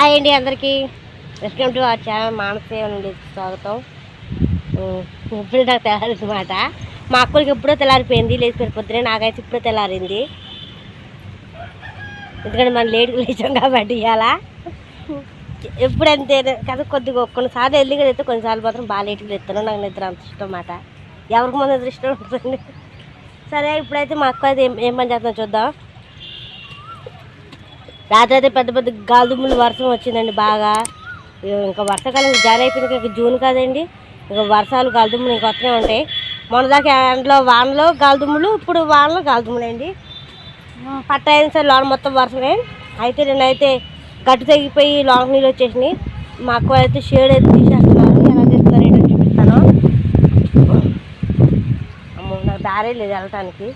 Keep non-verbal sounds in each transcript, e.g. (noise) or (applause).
Hi అండి అందరికీ. Welcome to our channel Manaseva నుండి స్వాగతం. ఇప్పుడు నాకు తెల్లారింది మాట మా అక్కడికి ఎప్పుడో తెల్లారిపోయింది. లేచిపోయి పొద్దునే నాకైతే ఇప్పుడే తెల్లారింది. ఎందుకంటే మనం లేటుగా లేచాం కాబట్టి ఇవాళ ఎప్పుడంతే కదా కొద్దిగా కొన్నిసార్లు ఎల్లిగా అయితే కొన్నిసార్లు మాత్రం బాగా లేటుగా లేస్తాను. నాకు నిద్ర అంత ఇష్టం మాట ఎవరికి ముందు నిద్ర ఇష్టం ఉంటుంది సరే ఇప్పుడైతే మా అక్క అయితే ఏం ఏం పని చేస్తుందో చూద్దాం. రాత్రి అయితే పెద్ద పెద్ద గాలిదుమ్ములు వర్షం వచ్చిందండి బాగా. ఇంకా వర్షాకాలం జాయిన్ అయిపోయింది ఇంకా జూన్ కాదండి. ఇంకా వర్షాలు గాలిదుమ్ములు ఇంకా వస్తూనే ఉంటాయి. మొన్న దాకా ఎండలో వానలో గాలిదుమ్ములు ఇప్పుడు వానలో గాలిదుమ్ములు అండి. పట్ట అయిన సరే లోన మొత్తం వర్షమే. అయితే నేనైతే గట్టు తగ్గిపోయి లోన నీళ్ళు వచ్చేసినాయి. మా అక్క అయితే షేడ్ అయితే తీసేస్తున్నారు. ఎలా తీస్తున్నారు చూపిస్తాను. అమ్మో నాకు దారే లేదు వెళ్ళటానికి.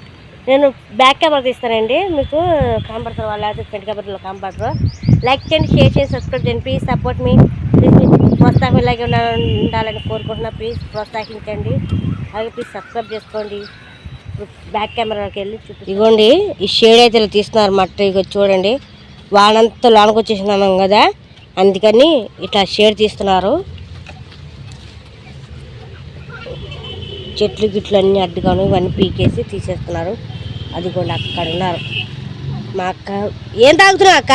నేను బ్యాక్ కెమెరా తీస్తానండి. మీకు కనపడతారు వాళ్ళు అయితే ఫ్రంట్ కెమెరాలో కనపడరు లైక్ చేయండి షేర్ చేయండి సబ్స్క్రైబ్ చేయండి. ప్లీజ్ సపోర్ట్ మీ ప్లీజ్ ప్రోత్సాహం ఇలాగే ఉండాలని కోరుకుంటున్నా. ప్లీజ్ ప్రోత్సహించండి. అలాగే ప్లీజ్ సబ్స్క్రైబ్ చేసుకోండి. బ్యాక్ కెమెరాకి వెళ్ళి చూపి ఇగోండి ఈ షేడ్ అయితే ఇలా తీస్తున్నారు మట్ట ఇక చూడండి. వానంతా లోనకు వచ్చేసినాం కదా. అందుకని ఇట్లా షేడ్ తీస్తున్నారు. చెట్లు గిట్లు అన్నీ అడ్డుగాను ఇవన్నీ పీకేసి తీసేస్తున్నారు. అది కూడా అక్కడ ఉన్నారు. మా అక్క ఏం తాగుతున్నావు అక్క?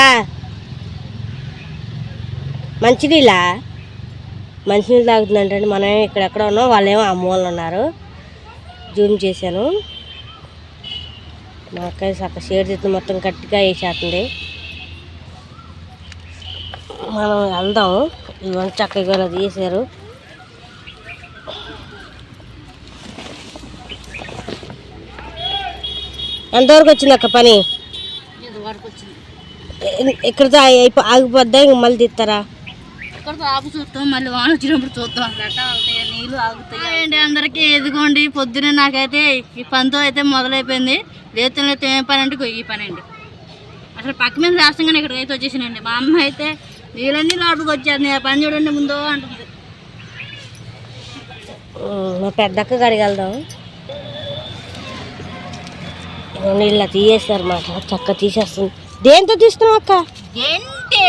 మంచినీళ్ళా? మంచినీళ్ళు తాగుతుందంటే మనం ఇక్కడెక్కడ ఉన్నాం వాళ్ళేమో అమ్మ వాళ్ళు ఉన్నారు. జూమ్ చేశాను. మా అక్క అక్క షేర్ చేస్తుంది మొత్తం గట్టిగా వేసేస్తుంది. మనం వెళ్దాం. ఇవన్నీ చక్కగా తీసారు ఎంతవరకు వచ్చింది అక్క పని? వరకు వచ్చింది? ఎ- ఎక్కడితో అయిపో ఆగిపోద్దా? ఇంక మళ్ళీ తీస్తారా ఇక్కడ ఆపు చూస్తాం మళ్ళీ వాన వచ్చినప్పుడు చూద్దాం అన్నట్టు అవుతాయి నీళ్ళు ఆగుతాయి? అందరికీ ఎదుగోండి. పొద్దునే నాకైతే ఈ పనితో అయితే మొదలైపోయింది. లేతే లేతే ఏం పని అంటే ఈ పని అండి. అసలు పక్క మీద రాష్ట్రంగానే ఇక్కడికి అయితే వచ్చేసినండి. మా అమ్మ అయితే నీళ్ళన్నీ లోపలికి వచ్చేది ఆ పని చూడండి ముందు అంటుంది. మా పెద్దక్క గడికి ఇలా తీయేస్తారు మాట. చక్క తీసేస్తుంది. దేంతో తీస్తున్నావు అక్క? ఏంటి?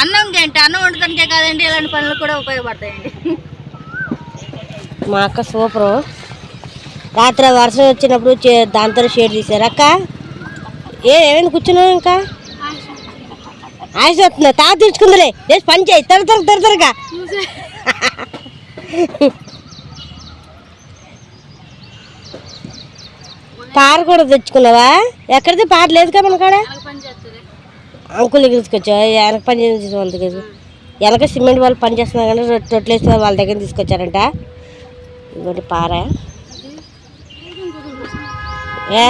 అన్నం ఏంటి అన్నం వండటానికే కాదండి ఇలాంటి పనులు కూడా ఉపయోగపడతాయండి. మా అక్క సూపరు. రాత్రి వర్షం వచ్చినప్పుడు దాంతో షేడ్ తీశారు అక్క? ఏ ఏమైంది? కూర్చున్నావు ఇంకా? ఆశ వస్తుంది. తా తెచ్చుకుందిలే లేచి పని చేయి. త్వర త్వర త్వర త్వరగా (laughs) పార కూడా తెచ్చుకున్నావా? ఎక్కడిది? పార లేదు కదా మన కాడ అంకుల్ దగ్గర తీసుకొచ్చా వెనక పని చేసే వాళ్ళ దగ్గర వెనక సిమెంట్ వాళ్ళు పని చేస్తున్నారు కానీ రొట్టె రొట్టెలు వేసిన వాళ్ళ దగ్గర తీసుకొచ్చారంట. ఇవ్వండి పార. ఏ?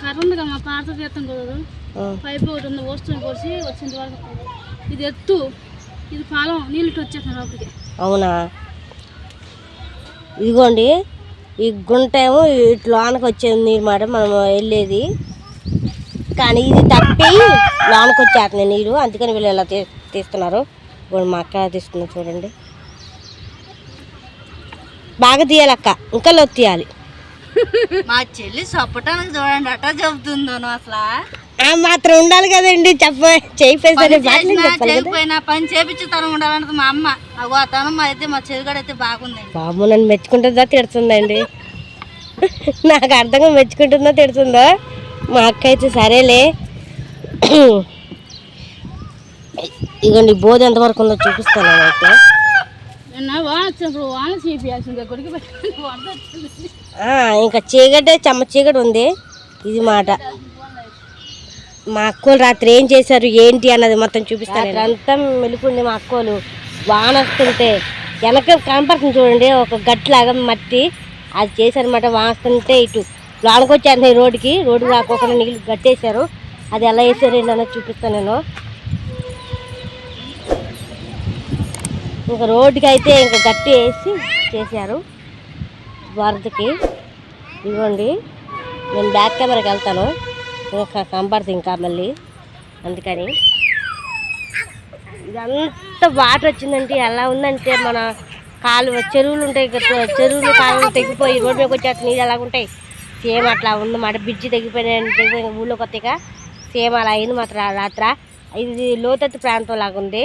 కర్ర ఉంది కదా మా పాత తీర్థం కుదరదు ఆ, పైపు ఒకటి ఉంది వస్తుంది పోసి వచ్చింది వరకు. ఇది ఎత్తు ఇది పాలం నీళ్ళు ఇటు వచ్చేస్తాను లోపలికి. అవునా? ఇదిగోండి. ఈ గుంట ఏమో ఇటు లోనకి వచ్చేది నీరు మాట మనం వెళ్ళేది. కానీ ఇది తప్పి లోనకి వచ్చేస్తుంది నీరు. అందుకని వీళ్ళు ఇలా తీ తీస్తున్నారు. ఇప్పుడు మా అక్క తీస్తున్నారు చూడండి. బాగా తీయాలక్క ఇంకా లోతు తీయాలి. మా చెల్లి చెప్పటానికి చూడండి అట్టా చెబుతుందో అసలు? ఆ మాత్రం ఉండాలి కదండి చెప్ప. చేయకపోయినా పని చేపించి తనం ఉండాలంటే మా అమ్మ. అగో తనం అయితే మా చెవిగాడు అయితే బాగుందండి. బాబు నన్ను మెచ్చుకుంటుందా తిడుతుందండి? నాకు అర్థంగా మెచ్చుకుంటుందా తిడుతుందా? మా అక్క అయితే సరేలే. ఇగోండి బోధ ఎంతవరకు ఉందో చూపిస్తాను అయితే నిన్న వాన వచ్చినప్పుడు వాన చేపియాల్సిందే కొడుకు ఇంకా చీకటే చెమ్మ చీకటి ఉంది. ఇది మాట. మా అక్కలు రాత్రి ఏం చేశారు ఏంటి అన్నది మొత్తం చూపిస్తాను అంతా మెలుపుంది మా అక్కలు. వాన వస్తుంటే వెనక కనపడుతుంది చూడండి ఒక గట్లాగా మట్టి. అది చేశారనమాట వాన వస్తుంటే ఇటు లోనకి వచ్చేస్తున్నాయి రోడ్డుకి. రోడ్డు రాకోకుండా నీళ్ళు గట్టేశారు అది ఎలా వేసారు ఏంటన్నది చూపిస్తాను నేను. ఇంకా రోడ్డుకి అయితే ఇంకా గట్టి వేసి చేశారు. వరదకి ఇదిగోండి నేను బ్యాక్ కెమెరాకి వెళ్తాను. ఒక కనపడుతుంది ఇంకా మళ్ళీ. అందుకని. ఇదంతా వాటర్ వచ్చిందంటే ఎలా ఉందంటే మన కాలువ చెరువులు ఉంటాయి చెరువులు కాలువలు తెగిపోయి రోడ్డు మీదకి వచ్చేస్తే నీళ్ళు ఎలా ఉంటాయి? సేమ్ అట్లా ఉందన్నమాట బ్రిడ్జి తెగిపోయిన తెగిపోయిన ఊళ్ళో కొత్తగా సేమ్ అలా అయింది మాత్రం రాత్ర. ఇది లోతత్తు ప్రాంతం లాగా ఉంది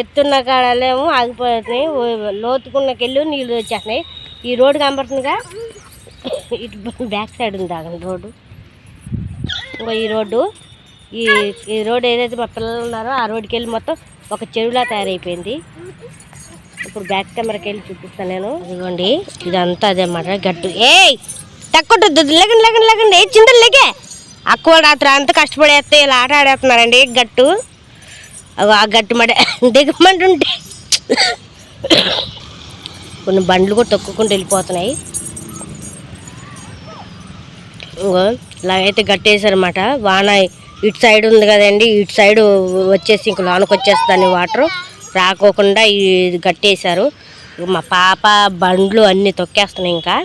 ఎత్తున్న కాడలేమో ఆగిపోతున్నాయి లోతుకున్నకెళ్ళు లోతుకున్నకెళ్ళి నీళ్ళు వచ్చేస్తున్నాయి ఈ రోడ్డు కనబడుతుందిగా. ఇటు బ్యాక్ సైడ్ ఉంది ఆగండి రోడ్డు. ఇంకో ఈ రోడ్డు. ఈ ఈ రోడ్డు ఏదైతే మా పిల్లలు ఉన్నారో ఆ రోడ్డుకి వెళ్ళి మొత్తం ఒక చెరువులా తయారైపోయింది. ఇప్పుడు బ్యాక్ కెమెరాకి వెళ్ళి చూపిస్తాను నేను. ఇదిగోండి ఇదంతా అదే అన్నమాట గట్టు ఏయ్! తక్కువ లెగండి లెగండి లెగండి. ఏ చింతలు లెగే. అక్కువ రాత్రి అంత కష్టపడేస్తే ఇలా ఆట ఆడేస్తున్నారండి గట్టు. ఆ గట్టు మడ (laughs) దిగమంటుంటే. కొన్ని బండ్లు కూడా తొక్కుకుంటూ వెళ్ళిపోతున్నాయి. ఇంకో ఇలాగైతే గట్టేసారన్నమాట వాన ఇటు సైడ్ ఉంది కదండి ఇటు సైడ్ వచ్చేసి ఇంక లోనకి వచ్చేస్తుంది వాటర్ రాకోకుండా ఇది గట్టేశారు మా పాప బండ్లు అన్నీ తొక్కేస్తున్నాయి ఇంకా.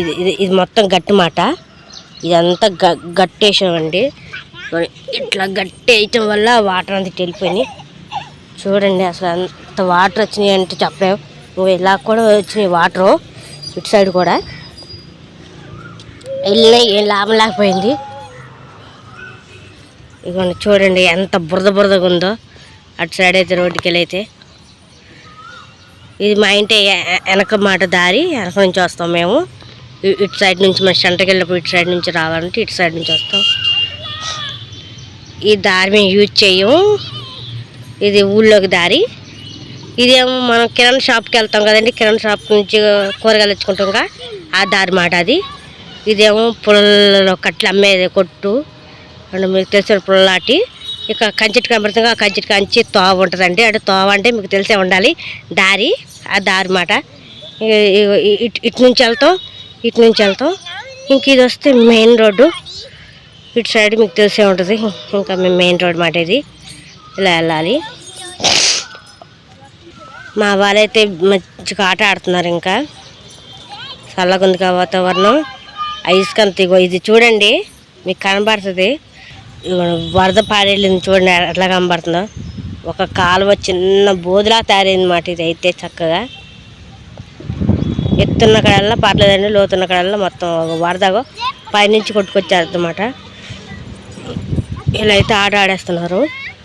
ఇది ఇది ఇది మొత్తం గట్టి మాట ఇదంతా గ గట్టేసామండి ఇట్లా గట్టేయటం వల్ల వాటర్ అంతా వెళ్ళిపోయినాయి చూడండి అసలు అంత వాటర్ వచ్చినాయి అంటే చెప్పలేము నువ్వు ఇలా కూడా వచ్చినాయి వాటరు ఇటు సైడ్ కూడా. వెళ్ళినా ఏం లాభం లేకపోయింది. ఇదిగోండి చూడండి ఎంత బురద బురదగా ఉందో. అటు సైడ్ అయితే రోడ్డుకి వెళ్ళైతే. ఇది మా ఇంటి వెనక మాట దారి వెనక నుంచి వస్తాం మేము. ఇటు సైడ్ నుంచి మన సెంటర్కి వెళ్ళినప్పుడు ఇటు సైడ్ నుంచి రావాలంటే ఇటు సైడ్ నుంచి వస్తాం. ఈ దారి మేము యూజ్ చేయము ఇది ఊళ్ళోకి దారి. ఇదేమో మనం కిరణ్ షాప్కి వెళ్తాం కదండి కిరణ్ షాప్ నుంచి కూరగాయలు తెచ్చుకుంటాంగా ఆ దారి మాట అది. ఇదేమో పుల్లలో కట్లు అమ్మేది కొట్టు. అండ్ మీకు తెలిసిన పుల్లలాటి. ఇక కంచెటి కనబడుతుంది ఆ కంచెటి కంచి తోవ ఉంటుందండి. అంటే తోవ అంటే మీకు తెలిసే ఉండాలి. దారి ఆ దారి మాట. ఇటు ఇటు నుంచి వెళ్తాం ఇటు నుంచి వెళ్తాం. ఇంక ఇది వస్తే మెయిన్ రోడ్డు. ఇటు సైడ్ మీకు తెలిసే ఉంటుంది. ఇంకా మేము మెయిన్ రోడ్ మాట ఇది. ఇలా వెళ్ళాలి మా వాళ్ళైతే మంచిగా ఆట ఆడుతున్నారు ఇంకా. చల్లగా ఉంది వాతావరణం. ఐస్కంత ఇగో ఇది చూడండి మీకు కనబడుతుంది. వరద పాడేళ్ళింది చూడండి ఎట్లా కనబడుతుందో. ఒక కాలువ చిన్న బోధులా తయారైంది మాట ఇది అయితే చక్కగా. ఎత్తున్న కడల్లా పర్లేదండి లోతున్న కడల్లా మొత్తం ఒక వరదగో పైనుంచి కొట్టుకొచ్చారు అన్నమాట ఇలా అయితే ఆట ఆడేస్తున్నారు.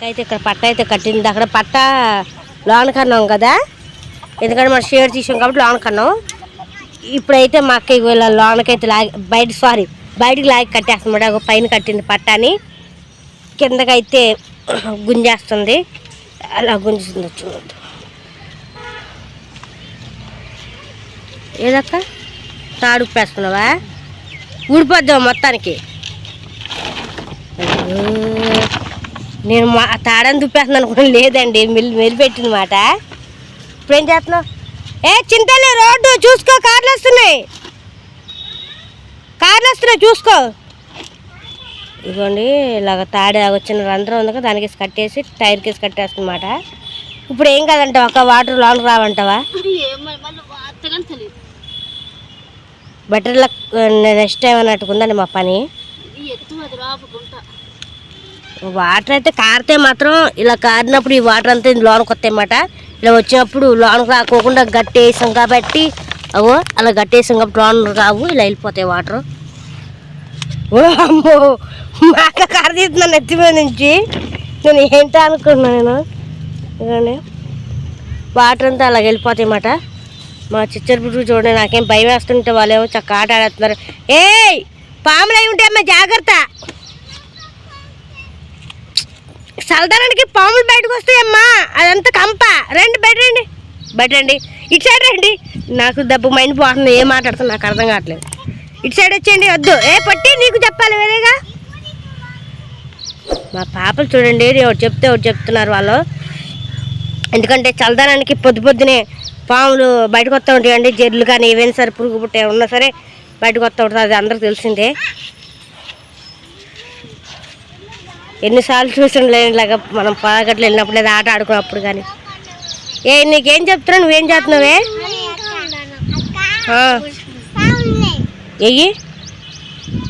అయితే ఇక్కడ పట్ట అయితే కట్టింది. అక్కడ పట్ట లోన కన్నాం కదా. ఎందుకంటే మనం షేర్ తీసాం కాబట్టి లోన కన్నాం. ఇప్పుడైతే మా అక్క వీళ్ళ లోనకైతే లాగి బయట సారీ బయటికి లాగి కట్టేస్తున్నమాట ఒక పైన కట్టింది పట్టాని. కిందకైతే గుంజేస్తుంది. అలా గుంజుతుంది చూడద్దు ఏదక్క? తాడు ఉప్పేస్తున్నావా ఊడిపోద్దాం మొత్తానికి. నేను మా తాడని దుప్పేస్తున్నాను అనుకుని లేదండి మెల్లి మెలిపెట్టింది మాట ఇప్పుడు ఏం చేస్తున్నావు? ఏ చింతలే రోడ్డు చూసుకో కార్లు వస్తున్నాయి. కార్లు వస్తున్నాయి చూసుకో. ఇదిగోండి ఇలాగ తాడి వచ్చిన రంధ్రం ఉంది కదా దానికి కట్టేసి టైర్ కేసి కట్టేస్తుందన్నమాట ఇప్పుడు ఏం కాదంట ఒక వాటర్ లోన్ రావంటావా? బెటర్ లక్ నెక్స్ట్ టైం అన్నట్టుకుందండి మా పని? వాటర్ అయితే కారితే మాత్రం ఇలా కారినప్పుడు ఈ వాటర్ అంతా లోనకి వస్తాయన్నమాట. ఇలా వచ్చినప్పుడు లోనకు రాకోకుండా గట్టేసాం కాబట్టి అవో అలా గట్టేసాం కాబట్టి లోన రావు ఇలా వెళ్ళిపోతాయి వాటర్. ఓ అమ్మో మాక కారదీస్తున్నాను నెత్తి మీద నుంచి. నేను ఏంటో అనుకున్నాను నేను? వాటర్ అంతా అలా వెళ్ళిపోతాయి అన్నమాట. మా చిచ్చర్ పురుగు చూడండి నాకేం భయం వేస్తుంటే వాళ్ళేమో చక్క ఆట ఆడేస్తున్నారు. ఏయ్ పాములు అయి ఉంటే అమ్మ జాగ్రత్త. చల్లదనానికి పాములు బయటకు వస్తాయమ్మా. అదంతా కంప. రండి బయట రండి. బయట రండి. ఇటు సైడ్ రండి. నాకు దెబ్బ మైండ్ పోతుంది ఏం మాట్లాడుతున్నా నాకు అర్థం కావట్లేదు. ఇటు సైడ్ వచ్చేయండి వద్దు. ఏ పట్టి నీకు చెప్పాలి వేరేగా? మా పాపలు చూడండి ఒకటి చెప్తే ఒకటి చెప్తున్నారు వాళ్ళు. ఎందుకంటే చల్లదనానికి పొద్దు పొద్దునే పాములు బయటకు వస్తూ ఉంటాయండి. జర్లు కానీ ఏవైనా సరే పురుగు పుట్టే ఉన్నా సరే బయటకు వస్తూ ఉంటుంది అది అందరికి తెలిసిందే. ఎన్నిసార్లు చూసిన ఇలాగా మనం పాగట్లు వెళ్ళినప్పుడు లేదా ఆట ఆడుకున్నప్పుడు కానీ. ఏ నీకేం చెప్తున్నా నువ్వేం చేస్తున్నావే. ఎయ్యి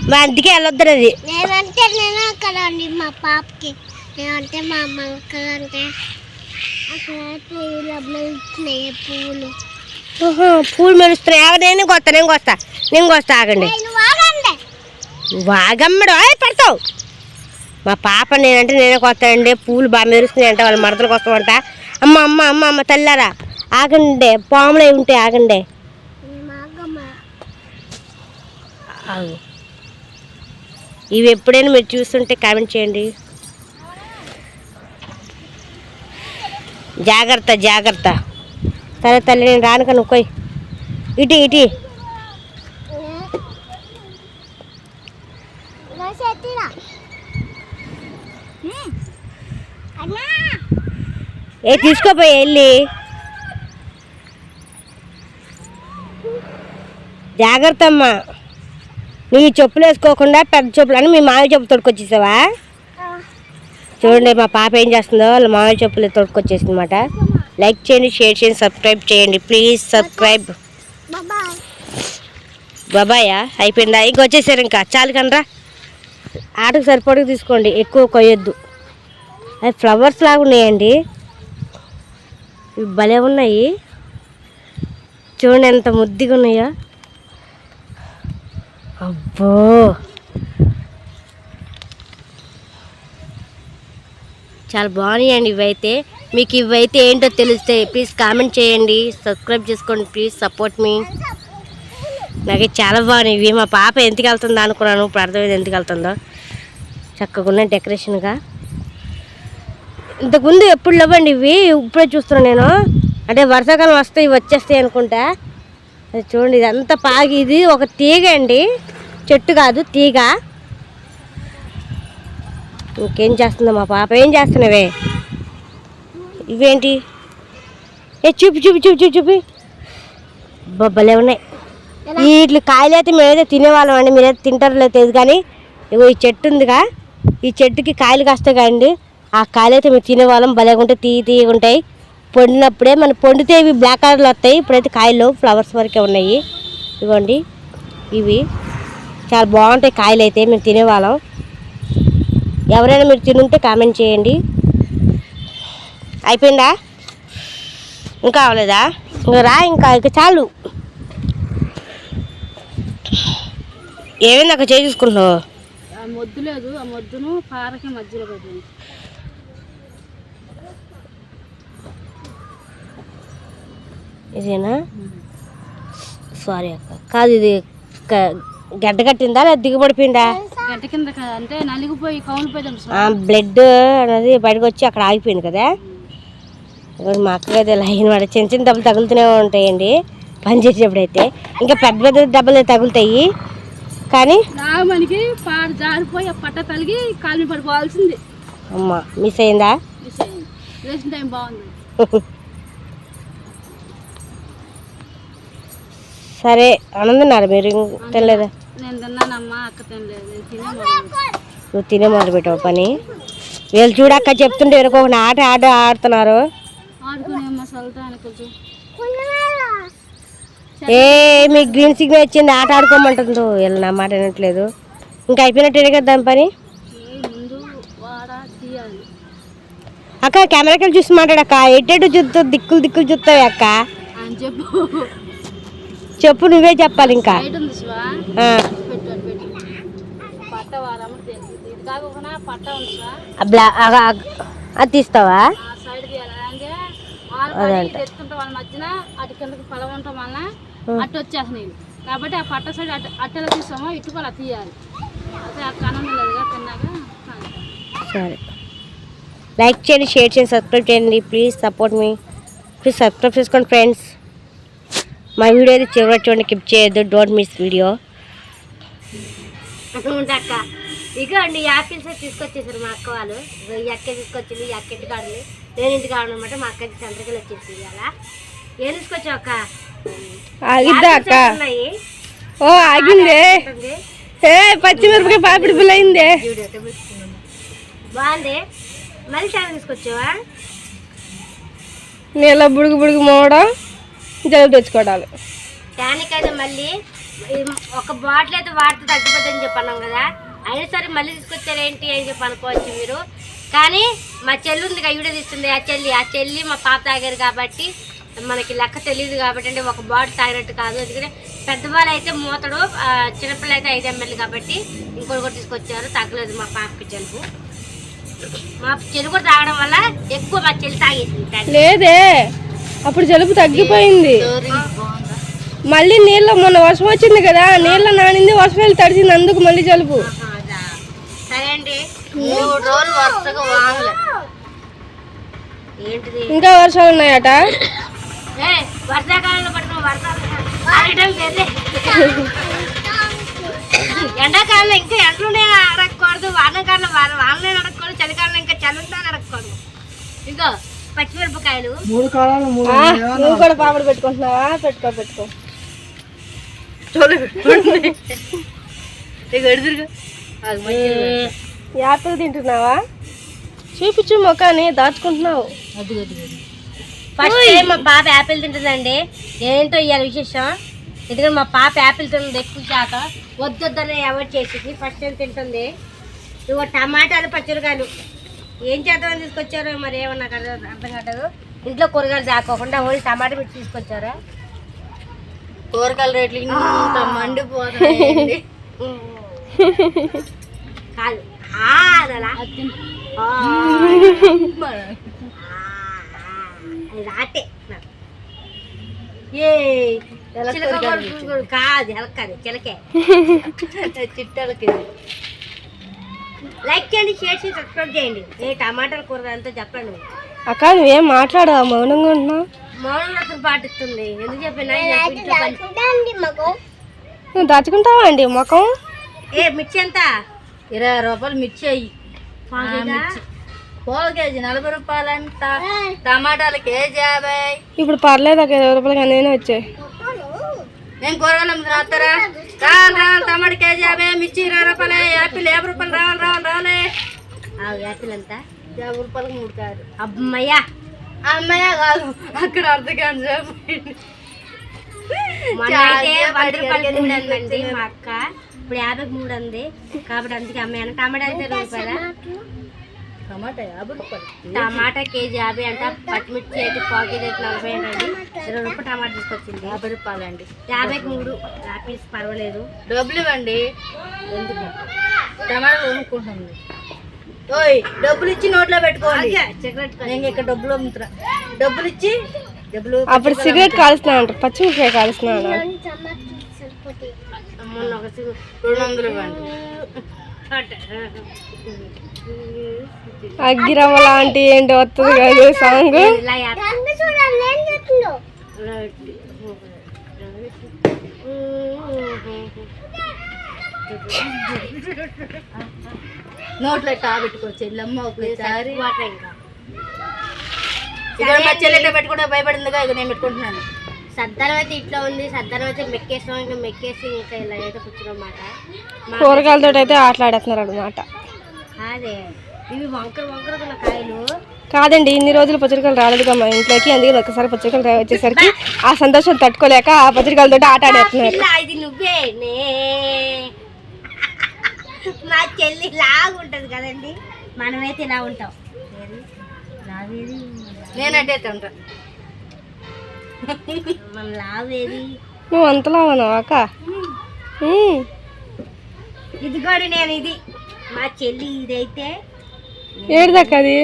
మా అందుకే వెళ్ళొద్దు అది. నేనంటే నేను అక్కడ అండి మా పాపకి నేనంటే మా అమ్మ అక్కడ అంటే అక్కడ పూలు మెరుస్తున్నాయి. ఆగ నేను కొత్త నేను కొస్తా నేను కొస్తా ఆగండి. వాగమ్మడు పడతావు మా పాప నేనంటే నేనే కొత్తానండి. పూలు బాగా మెరుస్తున్నాయంట వాళ్ళ మడతలు వస్తామంట అమ్మ అమ్మ అమ్మ అమ్మ తల్లారా ఆగండి. పాములు అవి ఉంటాయి ఆగండి. ఇవి ఎప్పుడైనా మీరు చూస్తుంటే కామెంట్ చేయండి. జాగ్రత్త జాగ్రత్త. సరే తల్లి నేను రాను కను ఇటు ఇటు రాసేట్టిరా అన్నా ఏ తీసుకోపోయి వెళ్ళి. జాగ్రత్త అమ్మా. నీ చెప్పులు వేసుకోకుండా పెద్ద చెప్పులు అని మీ మామయ్య చెప్పు తొడుకొచ్చేసావా చూడండి మా పాప ఏం చేస్తుందో వాళ్ళ మామయ్య చెప్పులు తొడుకొచ్చేసింది అనమాట లైక్ చేయండి షేర్ చేయండి సబ్స్క్రైబ్ చేయండి. ప్లీజ్ సబ్స్క్రైబ్ బాబాయా అయిపోయిందా? ఇంక వచ్చేసారు ఇంకా. చాలు కనరా. ఆటకు సరిపడకు తీసుకోండి. ఎక్కువ కొయ్యొద్దు. అవి ఫ్లవర్స్ లాగా ఉన్నాయండి. ఇవి భలే ఉన్నాయి. చూడండి ఎంత ముద్దిగా ఉన్నాయో. అబ్బో. చాలా బాగున్నాయండి ఇవైతే. మీకు ఇవైతే ఏంటో తెలిస్తే ప్లీజ్ కామెంట్ చేయండి. సబ్స్క్రైబ్ చేసుకోండి ప్లీజ్ సపోర్ట్ మీ నాకు చాలా బాగున్నాయి. ఇవి మా పాప ఎందుకు వెళ్తుందో అనుకున్నాను ఇప్పుడు అర్థమైంది ఎందుకు వెళ్తుందో. చక్కగా ఉన్నాయి డెకరేషన్గా ఇంతకుముందు ఎప్పుడు లేవండి ఇవి ఇప్పుడే చూస్తున్నాను నేను. అంటే వర్షాకాలం వస్తే ఇవి వచ్చేస్తాయి అనుకుంటా. అది చూడండి ఇదంతా పాగి ఇది ఒక తీగ అండి. చెట్టు కాదు తీగ. ఇంకేం చేస్తుందో మా పాప ఏం చేస్తున్నావే? ఇవేంటి? ఏ చూపి చూపి చూపి చూపి చూపి. బొబ్బలే ఉన్నాయి. వీటి కాయలు అయితే మేమైతే తినేవాళ్ళం అండి మీరైతే తింటారు లేదు కానీ ఇగో ఈ చెట్టు ఉందిగా. ఈ చెట్టుకి కాయలు కాస్తాయి కదండి. ఆ కాయలు అయితే మేము తినేవాళ్ళం. భలేగా ఉంటే తీయ తీయగా ఉంటాయి. పండినప్పుడే మన పండితే ఇవి బ్లాక్ కలర్లో వస్తాయి. ఇప్పుడైతే కాయలు ఫ్లవర్స్ వరకే ఉన్నాయి. ఇవ్వండి. ఇవి చాలా బాగుంటాయి కాయలు అయితే మేము తినేవాళ్ళం. ఎవరైనా మీరు తినుంటే కామెంట్ చేయండి. అయిపోయిందా? ఇంకా అవ్వలేదా? ఇంకా రా ఇంకా ఇక చాలు. ఏమైంది అక్కడ చేసుకుంటున్నావు. ఆ మొద్దు లేదు. ఆ మొద్దును పారకి మధ్యలో పెట్టండి ఇదేనా? సారీ అక్క. కాదు ఇది గడ్డ కట్టిందా లేదా దిగుబడిపోయిందా కింద అంటే నలిగిపోయి కౌలిపోయింది ఆ బ్లడ్ అనేది బయటకు వచ్చి అక్కడ ఆగిపోయింది కదా? మా అక్కగా అయితే లైన్ పడి చిన్న చిన్న దెబ్బలు తగులుతూనే ఉంటాయండి. పని చేసేటప్పుడైతే. ఇంకా పెద్ద పెద్ద దెబ్బలు తగులుతాయి. కానీ పాడు జారిపోయి పట్ట తలిగి కాలు పడిపోవాల్సింది. అమ్మ మిస్ అయిందా? మిస్ అయింది. టైం బాగుంది. (laughs) సరే ఆనందన్నారు మీరు తినలేదా? నేను తిన్నానమ్మా అక్క తినలేదు. నేను తినే మొదలు నువ్వు తినే మొదలు పెట్టావు పని. వీళ్ళు చూడక్క చెప్తుంటే ఒక ఆట ఆట ఆడుతున్నారు. ఏ మీకు గ్రీన్ సిగ్నల్ వచ్చింది ఆట ఆడుకోమంటుందో వీళ్ళు నా మాట వినట్లేదు. ఇంకా అయిపోయినట్టే కదా దాని పని? అక్క కెమెరాకి వెళ్ళి చూసి మాట్లాడక్క ఎట్టేటు చూస్తావు దిక్కులు దిక్కులు చూస్తావు అక్క. అని చెప్పు. చెప్పు నువ్వే చెప్పాలి ఇంకా. అది తీస్తావా? అంటే వచ్చేస్తున్నాయి. కాబట్టి ఆ పట్ట సైడ్ అట్టెలా తీసామో తీయాలి. అదే ఆ లేదుగా తిన్నాక. సరే. లైక్ చేయండి షేర్ చేయండి సబ్స్క్రైబ్ చేయండి. ప్లీజ్ సపోర్ట్ మీ ప్లీజ్ సబ్స్క్రైబ్ చేసుకోండి ఫ్రెండ్స్ మా వీడియో అయితే చివరి చూడండి కిప్ చేయొద్దు డోంట్ మిస్ వీడియో అక్క. ఇక అండి యాపిల్స్ తీసుకొచ్చేసారు మా అక్క వాళ్ళు. ఇగో ఈ అక్క తీసుకొచ్చింది ఈ అక్క ఇంటి కాడని నేను ఇంటి కాడ అనమాట మా అక్క చంద్రకలు వచ్చేసి ఇవాళ. ఏం తీసుకొచ్చావు అక్క? ఆగిద్దా. ఓ ఆగిందే. ఏ పచ్చిమిరపకాయ పాపిడి పుల్ల అయిందే బాగుంది. మళ్ళీ చాలా తీసుకొచ్చావా? నీళ్ళ బుడుగు బుడుగు మోవడం. జలుబు తెచ్చుకోవడాలు. టానిక్ అయితే మళ్ళీ ఒక బాటిల్ అయితే వాడితే తగ్గిపోతుందని చెప్పన్నాం కదా. అయినా సరే మళ్ళీ తీసుకొచ్చారేంటి అని చెప్పి అనుకోవచ్చు మీరు. కానీ మా చెల్లి ఉంది వీడియో తీస్తుంది ఆ చెల్లి. ఆ చెల్లి మా పాప తాగారు కాబట్టి మనకి లెక్క తెలియదు కాబట్టి అంటే ఒక బాటిల్ తాగినట్టు కాదు. ఎందుకంటే పెద్దవాళ్ళు అయితే మూతడు ఆ, చిన్నపిల్లలు అయితే ఐదు ఎంఎల్ కాబట్టి ఇంకోటి కూడా తీసుకొచ్చారు. తగ్గలేదు మా పాపకి జలుబు. మా చెల్లి కూడా తాగడం వల్ల ఎక్కువ మా చెల్లి తాగేసింది. తాగి. లేదే. అప్పుడు జలుబు తగ్గిపోయింది. మళ్ళీ నీళ్ళ మొన్న వర్షం వచ్చింది కదా నీళ్ళ నానింది వర్షం వెళ్ళి తడిసింది అందుకు మళ్ళీ జలుబు. ఇంకా వర్షాలు ఉన్నాయట. ఎండాకాలంలో ఇంకా ఎండలోనే అడగకూడదు వానాకాలంలో వాన వానలే అడగకూడదు చలికాలంలో ఇంకా చలితో అడగకూడదు. ఇగో పచ్చిమిరపకాయలు. ఆ, నువ్వు కూడా పాపడు పెట్టుకుంటున్నావా? పెట్టుకో పెట్టుకో. యాపిల్ తింటున్నావా? చూపించు మొక్కని దాచుకుంటున్నావు. ఫస్ట్ టైం మా పాప యాపిల్ తింటుందండి. ఏంటో ఇవాళ విశేషం? ఎందుకంటే మా పాప యాపిల్ తిన్నది ఎక్కువ శాతం. వద్దొద్దని అవాయిడ్ చేసేసి ఫస్ట్ టైం తింటుంది. ఇగో టమాటాలు పచ్చిమిరకాయలు ఏం చేద్దామని తీసుకొచ్చారో మరి ఏమో నాకు అర్థం అర్థం కావట్లేదు. ఇంట్లో కూరగాయలు దాకోకుండా ఓన్లీ టమాటా పెట్టి తీసుకొచ్చారా? కూరగాయల రేట్లు ఇంత మండిపోతాయండి కాదు. రాటే. ఏ కాదు. ఎలకాదు చిలకే. చిట్టలకి లైక్ చేయండి షేర్ చేసి సబ్స్క్రైబ్ చేయండి. ఏ టమాటాల కూర అంతా చెప్పండి. అక్క నువ్వేం మాట్లాడవా? మౌనంగా ఉంటున్నావు? మౌనం రసం పాటిస్తుంది. ఎందుకు చెప్పినా? నువ్వు దాచుకుంటావా అండి ముఖం? ఏ మిర్చి ఎంత? ఇరవై రూపాయలు మిర్చి అయ్యి? పోవు కేజీ నలభై రూపాయలు అంట టమాటాలు కేజీ యాభై. ఇప్పుడు పర్లేదు అక్క ఇరవై రూపాయలు కానీ నేను వచ్చాయి. నేను కూరగాయలు అమ్ముతున్నా రాస్తారా రావాలి రావాలి టమాటా కేజీ యాభై మిర్చి ఇరవై రూపాయలే యాపిల్ యాభై రూపాయలు రావాలి రావాలి రావాలి. యాపిల్ ఎంత? యాభై రూపాయలకు మూడు కాదు అమ్మయ్యా. అమ్మయ్య కాదు అక్కడ రూపాయలు అడిగి తిందండి మా అక్క. ఇప్పుడు యాభై మూడు ఉంది కాబట్టి అందుకే అమ్మాయి టమాటా అయితే రూపాయల? టమాటా యాభై రూపాయలు. టమాటా కేజీ యాభై అంట. పచ్చిమిర్చి అయితే పావు కేజీ అయితే నలభై అండి. ఇరవై రూపాయలు టమాటా తీసుకొచ్చింది. యాభై రూపాయలు అండి యాభైకి మూడు. యాపిల్స్ పర్వాలేదు. డబ్బులు ఇవ్వండి. ఎందుకు? టమాటా కొనుక్కుంటుంది. ఓయ్ డబ్బులు ఇచ్చి నోట్లో పెట్టుకోండి. సిగరెట్ నేను ఇక్కడ డబ్బులు అమ్ముతున్నా. డబ్బులు ఇచ్చి డబ్బులు అప్పుడు సిగరెట్ కాలుస్తున్నా అంటారు పచ్చిమిరకాయ కాలుస్తున్నా మొన్న ఒక రెండు వందలు ఇవ్వండి. అగ్గిరవ్వ లాంటి ఏంటి వస్తుంది కాదు సాంగ్? నోట్లో టా పెట్టుకోవచ్చు ఎల్లమ్మ ఒకసారి. మా చెల్లెట పెట్టుకుంటే భయపడిందిగా ఇక నేను పెట్టుకుంటున్నాను. సద్దనం అయితే ఇట్లా ఉంది సద్దనం అయితే మెక్కేసాం ఇంకా మెక్కేసి ఇంకా ఇలా అయితే కూర్చున్నమాట కూరగాయలతో అయితే ఆటలాడేస్తున్నారు అనమాట అదే ఇవి వంకర వంకర ఉన్న కాయలు. కాదండి ఇన్ని రోజులు పచ్చరికలు రాలేదుగా మా ఇంట్లోకి అందుకే ఒకసారి పచ్చరికలు రా- వచ్చేసరికి ఆ సంతోషం తట్టుకోలేక ఆ పచ్చరికలతో ఆట ఆడేస్తున్నారు. ఇది నువ్వే మా చెల్లి లాగుంటది కదండి. మనమైతే ఇలా ఉంటాం. ఏది? లావేది? నేనంటే తింటా మన లావేది? నువ్వు అంతలా ఉన్నావు అక్క. ఇది కూడా నేను ఇది. మా చెల్లి ఇదైతే ఏడుదక్క అది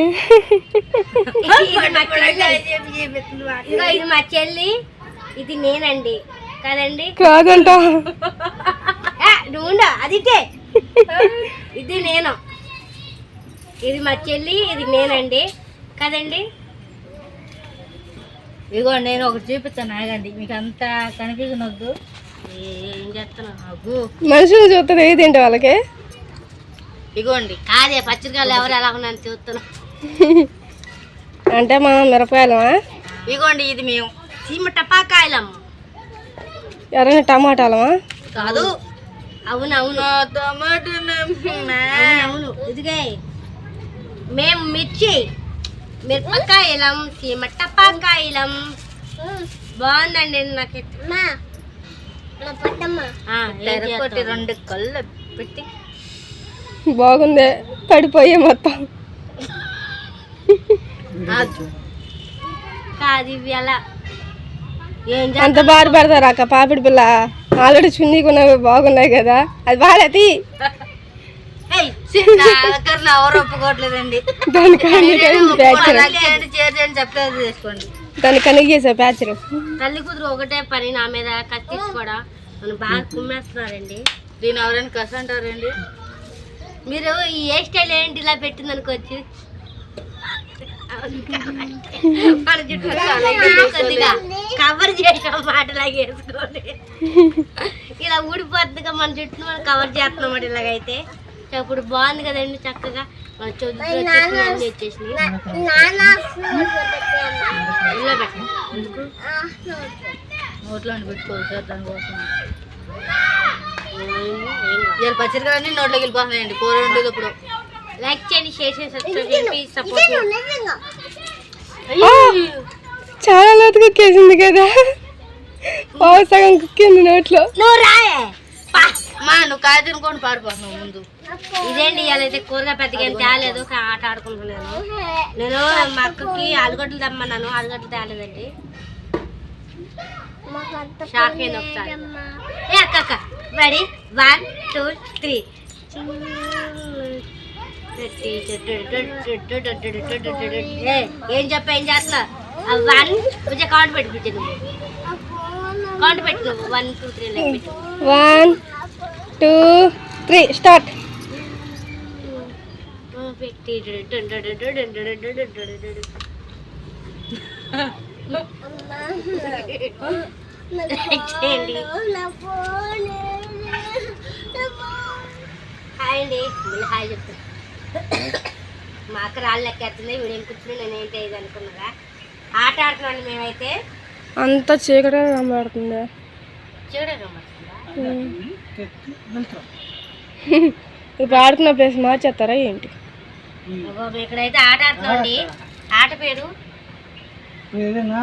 ఇది మా చెల్లి. ఇదిగో ఇది మా చెల్లి. ఇది నేనండి. కదండి. కాదంట. నువ్వు అదిటే ఇది నేను. ఇది మా చెల్లి ఇది నేనండి. కదండి. ఇగో నేను ఒకటి చూపిస్తాను ఆగండి. మీకు అంత కన్ఫ్యూజన్ వద్దు. ఏం చేస్తున్నావు? అగ్గు మనుషులు చూస్తుంది ఏది వాళ్ళకి? ఇగోండి. కాదే పచ్చిరికాయలు ఎవరు ఎలా ఉన్నాను చూస్తున్నా. అంటే మనం మిరపకాయలమా? ఇగోండి ఇది మేము. సీమ టపాకాయలం ఎవరైనా టమాటాలమా? కాదు. అవును అవును టమాటో అవును అవును ఇదిగే. మేము మిర్చి మిరపకాయలం సీమ టపాకాయలం. బాగుందండి నాకు చేస్తావు? రెండు కళ్ళు పెట్టి. బాగుంది పడిపోయే మొత్తం. కాదు ఇవి ఎలా ఏం చేస్తావు? అంత బాగా పెడతారు అక్క? పాపిడి పిల్ల. ఆల్రెడీ చున్నీకున్నవి బాగున్నాయి కదా. అది బాగాలేదు ఏయ్ నా దగ్గర ఎవరు ఒప్పుకోవట్లేదండి. దానికి అన్ని ప్యాచర్ లైక్ చేయండి షేర్ చేయండి సబ్స్క్రైబ్ చేసుకోండి. దానికి కనిగేసా ప్యాచర్ తల్లి కూతురు ఒకటే పని నా మీద కత్తిసి కూడా నన్ను బాగా కుమ్మేస్తున్నారండి. దీని ఎవరైనా కసి అంటారండి మీరు ఈ హెయిర్ స్టైల్ ఏంటి ఇలా పెట్టింది అనుకోవచ్చు? మన జుట్టు కొద్దిగా కవర్ చేసిన మాటలాగా వేసుకోండి ఇలా ఊడిపోతుందిగా మన జుట్టును మనం కవర్ చేస్తున్నాం మాట ఇలాగైతే. ఇప్పుడు బాగుంది కదండి చక్కగా. మన పెట్టాను. ఇలా పెట్టండి. నోట్లో. సార్ దానికోసం. ఇవాళ పచ్చడికాయలన్నీ నోట్లోకి వెళ్ళిపోతున్నాయండి. కూర ఉండేది ఇప్పుడు. లైక్ చేయండి షేర్ చేయండి సబ్స్క్రైబ్ చేయండి సపోర్ట్. చాలా లోతుగా ఎక్కేసింది కదా. పావు సగం కుక్కింది నోట్లో. నువ్వు రాయే. పా. మా నువ్వు కాయ తినుకొని పారిపోతున్నావు ముందు. ఇదేంటి ఇవాళ అయితే కూరగా పెద్దగా ఏం తేలేదు ఆట ఆడుకుంటున్నాను. నేను మా అక్కకి ఆలుగడ్డలు తెమ్మన్నాను ఆలుగడ్డలు తేలేదండి. మాకు అంత షాక్ అయింది ఒకసారి ఏ అక్క అక్క రెడీ వన్ టూ త్రీ ఏ, ఏం చెప్పా ఏం చేస్తున్నా వన్ కొంచెం కౌంట్ పెట్టు కొంచెం నువ్వు కౌంట్ పెట్టు నువ్వు వన్ టూ త్రీ లెక్క పెట్టు వన్ టూ త్రీ స్టార్ట్ పెట్టి చేయండి. హాయ్ అండి. మళ్ళీ హాయ్ చెప్తాను మా అక్క రాళ్ళు లెక్కేస్తుంది వీడియో కూర్చుని నేను ఏంటి ఇది అనుకున్నదా ఆట ఆడుతున్నాండి మేమైతే. అంతా చీకటిగా కనబడుతుంది. (laughs) ఇప్పుడు ఆడుకున్న ప్లేస్ మార్చేస్తారా ఏంటి? ఇక్కడైతే ఆట ఆడుతున్నామండి ఆట పేరు? ఏదైనా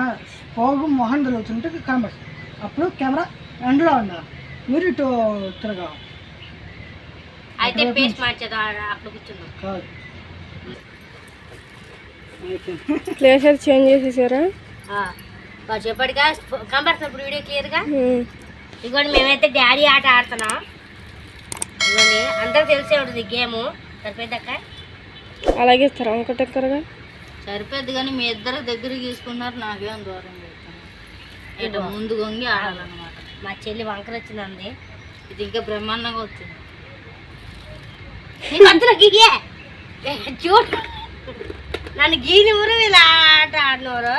పోగు మొహం తిరుగుతుంటే కనబడుతుంది. అప్పుడు కెమెరా ఎండలో ఉండాలి మీరు ఇటు తిరగా. అయితే పేస్ట్ మార్చేద్దాం ఆడ- అక్కడ కూర్చున్నాం కాదు. ప్లేస్ అయితే చేంజ్ చేసేసారా చెప్పాడుగా కనబడుతున్నప్పుడు వీడియో క్లియర్గా. ఇదిగోండి మేమైతే డాడీ ఆట ఆడుతున్నాం. ఇదిగోండి అందరికి తెలిసే ఉంటుంది గేమ్. సరిపోయిందక్క అలాగే ఇస్తారా ఇంకొట్టెక్కరగా సరిపోద్ది కానీ మీ ఇద్దరు దగ్గరికి తీసుకున్నారు నాకేం దూరం ఇటు ముందు గొంగి ఆడాలన్నమాట. మా చెల్లి వంకర వచ్చిందండి. ఇది ఇంకా బ్రహ్మాండంగా వచ్చింది. నీకు వద్దురా గిగే? చూడు. నన్ను గీనివరు ఇలా ఆట ఆడినవరు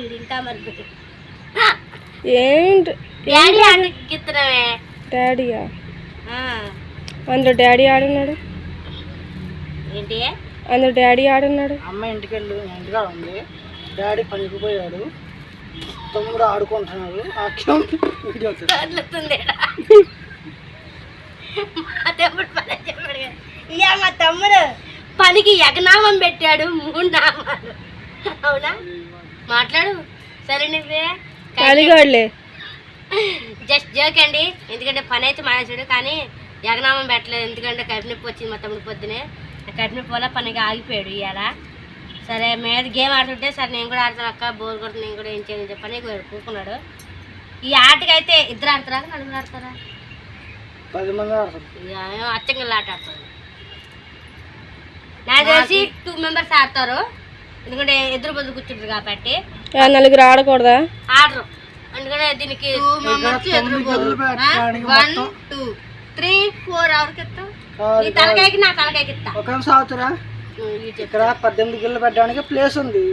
ఇది ఇంకా మరి. ఏంటి? డాడీ డాడీయా? అందులో డాడీ ఆడున్నాడు. ఏంటి? అందులో డాడీ ఆడున్నాడు. అమ్మ ఇంటికి వెళ్ళి ఇంటిగా ఉంది. డాడీ పనికి పోయాడు. తమ్ముడు ఆడుకుంటున్నాడు ఆ వీడియో కదులుతుంది మా తమ్ముడు పనికి ఎగనామం పెట్టాడు మూడు నామాలు. అవునా? మాట్లాడు. సరే నువ్వే. ఖాళీగాడులే జస్ట్ జోక్ అండి. ఎందుకంటే పని అయితే మానేసాడు కానీ జగనామం పెట్టలేదు. ఎందుకంటే కడుపు నొప్పి వచ్చింది మా తమ్ముడు పొద్దునే. ఆ కడుపు నొప్పి వల్ల పనికి ఆగిపోయాడు ఇవాళ సరే మీద గేమ్ ఆడుతుంటే సరే నేను కూడా ఆడతాను అక్క బోర్ కొడుతుంది నేను కూడా ఏం చేయని చెప్పని కూకున్నాడు. ఈ ఆటకి అయితే ఇద్దరు ఆడతారా నలుగురు ఆడతారా? పది మంది ఆడతారు. ఇక ఏమో అచ్చంగా ఆట ఆడతారు. నాకు తెలిసి టూ మెంబర్స్ ఆడతారు. ఎందుకంటే ఎదురు బదులు కూర్చుంటారు కాబట్టి. ఆ, నలుగురు ఆడకూడదా? ఆడరు. ఎందుకంటే దీనికి వన్ టూ త్రీ ఫోర్ ఎవరికి ఎత్తావు ఈ తలకాయకి నా తలకాయకి ఇస్తా. ఒక నిమిషం ఆగుతారా. ఉమ్, ఇది చెప్పు. ఇక్కడ పద్దెనిమిది గిన్నెలు పెట్టడానికి ప్లేస్ ఉంది.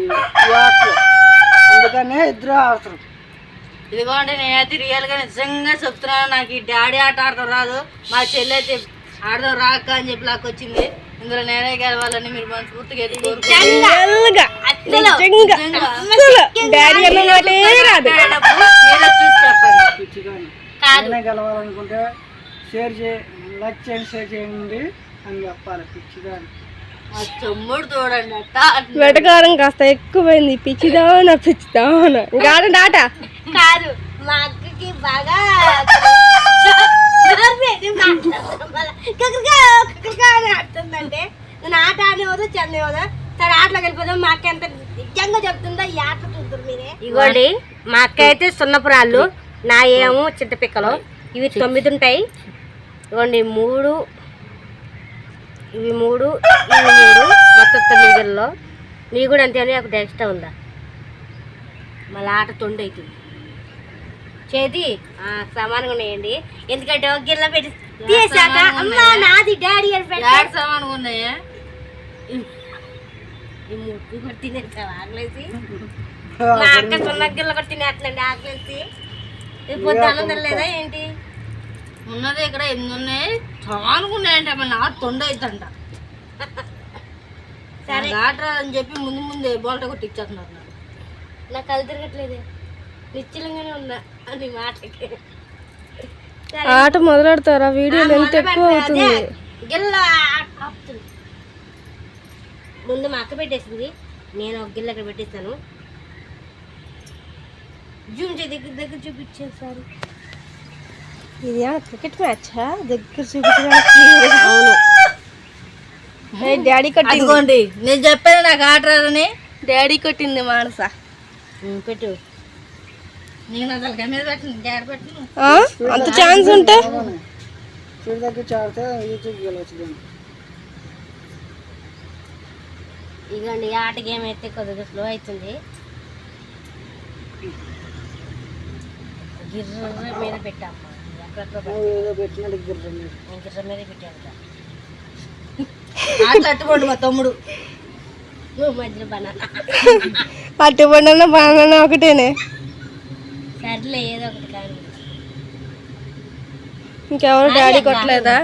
అందుకనే ఇద్దరు ఆడతారు ఇదిగోండి నేనైతే రియల్గా నిజంగా చెప్తున్నాను. నాకు ఈ డాడీ ఆట ఆడతాం రాదు. మా చెల్లి అయితే ఆడదాం రాక అని చెప్పి నాకు వచ్చింది. ఇందులో నేనే గెలవాలని మీరు మనస్ఫూర్తిగా అయితే కోరుకుంటున్నాను. గెలవాలనుకుంటే షేర్ చే లైక్ చేయండి షేర్ చేయండి అని చెప్పాలి. పిచ్చిగాని. వెటకారం కాస్త ఎక్కువైంది. పిచ్చిదానా పిచ్చిదానా. ఇంకా ఆట కాదు మా అక్కకి బాగా ఆడుతుందంటే నేను ఆట ఆడేవదో చెందేవదో సరే ఆటలోకి వెళ్ళిపోదాం మా అక్క ఎంత నిజంగా చెప్తుందో ఈ ఆట చూద్దరు మీరే ఇగోండి మా అక్క అయితే సున్నపురాళ్ళు నా ఏమో చింతపిక్కలు. ఇవి తొమ్మిది ఉంటాయి. ఇగోండి మూడు ఇవి మూడు ఇవి మూడు మొత్తం తొమ్మిది గిన్నెలో నీ కూడా అంతేనే ఒకటి ఎక్స్ట్రా ఉందా? మళ్ళీ ఆట తొండి అవుతుంది. చేతి ఆ, సమానంగా ఉన్నాయండి. ఎందుకంటే ఒక గిన్నె పెట్టి తీసాక అమ్మా నాది డాడీ అని పెట్టా ఉన్నాయా? ముక్కు కూడా ఆకలేసి? మా అక్క సున్న కూడా తినేస్తుందండి ఆకలేసి. పొద్దు తినలేదా ఏంటి? ఉన్నది ఇక్కడ ఎన్ని ఉన్నాయి. చాలా ఉన్నాయంట మళ్ళీ నా తొండ అవుతుందంట సరే. అని చెప్పి ముందు ముందే బోల్ట కొట్టి ఇచ్చేస్తున్నారు నాకు. నాకు కళ్ళు తిరగట్లేదే. నిశ్చలంగానే ఉన్నా అని మాటకి. సరే. ఆట మొదలెడతారా? వీడియోలు ఎంత ఎక్కువ అవుతుంది. గిల్ల ఆపుతుంది. ముందు మా అక్క పెట్టేసింది. నేను ఒక గిల్ల అక్కడ పెట్టేస్తాను. జూమ్ చేయి దగ్గర దగ్గర చూపించాను సార్. ఇది క్రికెట్ మ్యాచ్ దగ్గర చూపించడానికి డాడీ కొట్టింది. నేను చెప్పాను నాకు ఆట రాదని డాడీ కొట్టింది మానస. పెట్టు? అంత ఛాన్స్ ఉంటే? ఇగోండి ఆట గేమ్ అయితే కొద్దిగా స్లో అవుతుంది. గిర్ర మీద పెట్టామ్మా. ఎక్కడెక్కడ పెట్ట- ఏదో పెట్టినట్టు గిర్రం నేను గిర్ర మీద పెట్టాను కదా. ఆటలు అట్టుకోండి మా తమ్ముడు మధ్యలో బనానా ఒకటేనే? సర్లే ఏదో ఒకటి కానీ ఇంకెవరు డాడీ కొట్టలేదా?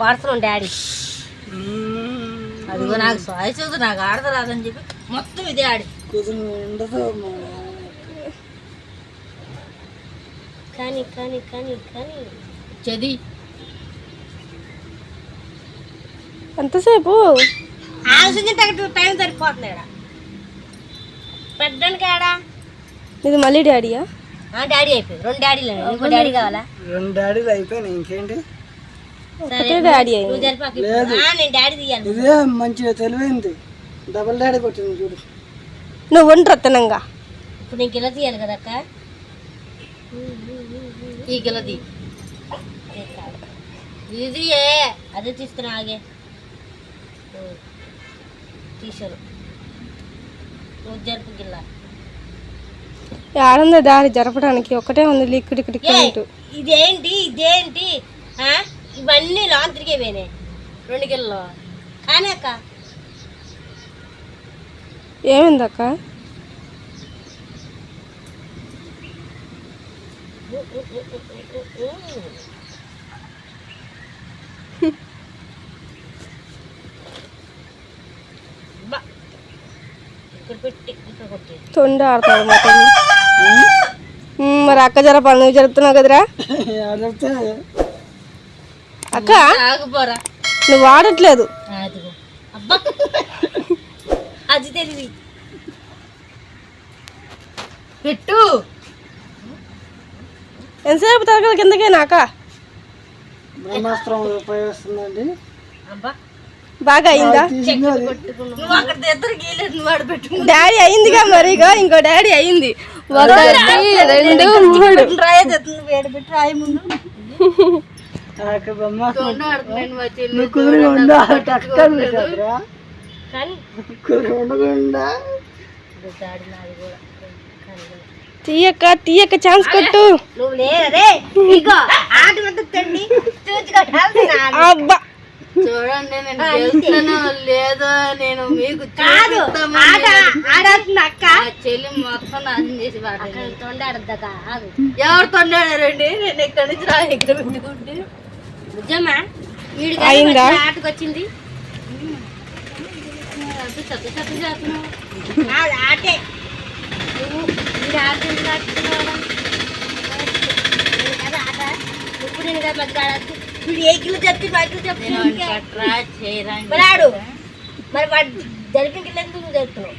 కొడతాను డాడీ. అదిగో నాకు సాయి చదువు నాకు ఆడత రాదని చెప్పి మొత్తం ఇదే ఆడి. ఉండదు కానీ కానీ కానీ కానీ. చది. ఎంతసేపు? ఆలోచించే టైం సరిపోతుంది ఇక్కడ పెట్టడానికి ఆడా ఇది మళ్ళీ డాడీయా? డాడీ అయిపోయింది. రెండు డాడీలు ఇంకో డాడీ కావాలా? రెండు డాడీలు అయిపోయినాయి. ఇంకేంటి? ఒకటే డాడీ అయింది. నేను డాడీ తీయాలి. ఇదే మంచిగా తెలివైంది. డబల్ డాడీ కొట్టింది చూడు. నువ్వు రత్తనంగా ఇప్పుడు నీకు ఇలా తీయాలి కదా అక్క? ఈ గిలది ఇది ఏ అదే తీస్తున్నా ఆగే. నువ్వు జరుపు గిల్ల. ఆడందా దారి జరపడానికి ఒకటే ఉంది లిక్విడ్ అంటూ ఇదేంటి ఇదేంటి? ఇవన్నీ లాంత్రికే పోయినాయి రెండు గిల్లో కానీ అక్క ఏమైందక్క బా. ఇక్కడ పెట్టి ఇక్కడ కొట్టి తొండ ఆడతాడు మా తమ్ముడు. ఉమ్, మరి అక్క జరపాలి నువ్వు జరుపుతున్నావు కదరా? అక్క? నువ్వు ఆడట్లేదు. అది తెలివి. పెట్టు. ఎంతసేపు తరగల కిందకే నాక? బ్రహ్మాస్త్రం ఉపయోగిస్తుందండి అబ్బా. బాగా అయిందా? డాడీ అయిందిగా మరిగా ఇంకో డాడీ అయింది. ఒకటి రెండు మూడు ఉండకుండా? తీయక్క తీయక్క ఛాన్స్ కొట్టు. నువ్వు లేరే ఇగో ఆట (laughs) అబ్బా. చూడండి నేను గెలుస్తానో లేదో నేను మీకు కాదు చూపిస్తామని ఆట ఆడాల్సింది అక్క. మా చెల్లి మొత్తం నాశనం చేసి ఎవరు తొండాడారండి నేను ఇక్కడి నుంచి రా ఇక్కడ పెట్టుకుంటే నిజమా? వీడి అయిందా? ఆటకు వచ్చింది. చేస్తున్నావు. ఆటే. నువ్వు వీడి ఆట ఎందుకు ఆడుతున్నావురా? నేను కదా ఆట ఇప్పుడు నేను కదా మధ్య ఆడద్దు వీడు ఏ గిల్లు చెప్తే మా గిల్లు చెప్తే నేను ఇంకే. కట్రా చేయరా మరి ఆడు మరి వాడు జరిపిన గిల్లు ఎందుకు నువ్వు చెప్తున్నావు